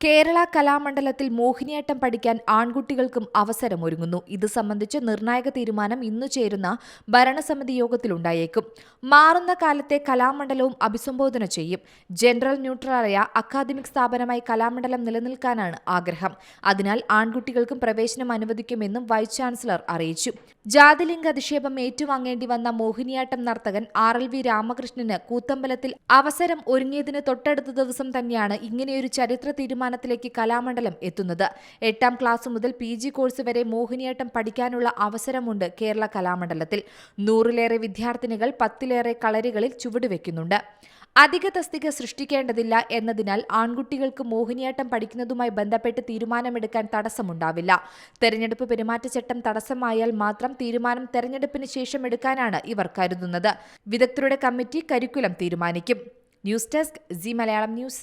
കേരള കലാമണ്ഡലത്തിൽ മോഹിനിയാട്ടം പഠിക്കാൻ ആൺകുട്ടികൾക്കും അവസരമൊരുങ്ങുന്നു. ഇത് സംബന്ധിച്ച് നിർണായക തീരുമാനം ഇന്നു ചേരുന്ന ഭരണസമിതി യോഗത്തിലുണ്ടായേക്കും. മാറുന്ന കാലത്തെ കലാമണ്ഡലവും അഭിസംബോധന ചെയ്യും. ജനറൽ ന്യൂട്രലായ അക്കാദമിക് സ്ഥാപനമായി കലാമണ്ഡലം നിലനിൽക്കാനാണ് ആഗ്രഹം. അതിനാൽ ആൺകുട്ടികൾക്കും പ്രവേശനം അനുവദിക്കുമെന്നും വൈസ് ചാൻസലർ അറിയിച്ചു. ജാതിലിംഗ അധിക്ഷേപം ഏറ്റുവാങ്ങേണ്ടി വന്ന മോഹിനിയാട്ടം നർത്തകൻ ആർ എൽ വി രാമകൃഷ്ണന് കൂത്തമ്പലത്തിൽ അവസരം ഒരുങ്ങിയതിന് തൊട്ടടുത്ത ദിവസം തന്നെയാണ് ഇങ്ങനെയൊരു ചരിത്ര തീരുമാനത്തിലേക്ക് കലാമണ്ഡലം എത്തുന്നത്. എട്ടാം ക്ലാസ് മുതൽ പി ജി കോഴ്സ് വരെ മോഹിനിയാട്ടം പഠിക്കാനുള്ള അവസരമുണ്ട് കേരള കലാമണ്ഡലത്തിൽ. നൂറിലേറെ വിദ്യാർത്ഥിനികൾ പത്തിലേറെ കളരികളിൽ ചുവടുവെക്കുന്നുണ്ട്. അധിക തസ്തിക സൃഷ്ടിക്കേണ്ടതില്ല എന്നതിനാൽ ആൺകുട്ടികൾക്ക് മോഹിനിയാട്ടം പഠിക്കുന്നതുമായി ബന്ധപ്പെട്ട് തീരുമാനമെടുക്കാൻ തടസ്സമുണ്ടാവില്ല. തെരഞ്ഞെടുപ്പ് പെരുമാറ്റച്ചട്ടം തടസ്സമായാൽ മാത്രം തീരുമാനം തെരഞ്ഞെടുപ്പിന് ശേഷം എടുക്കാനാണ് ഇവർ കരുതുന്നത്. വിദഗ്ധരുടെ കമ്മിറ്റി കരിക്കുലം തീരുമാനിക്കും. News desk G Malayalam news.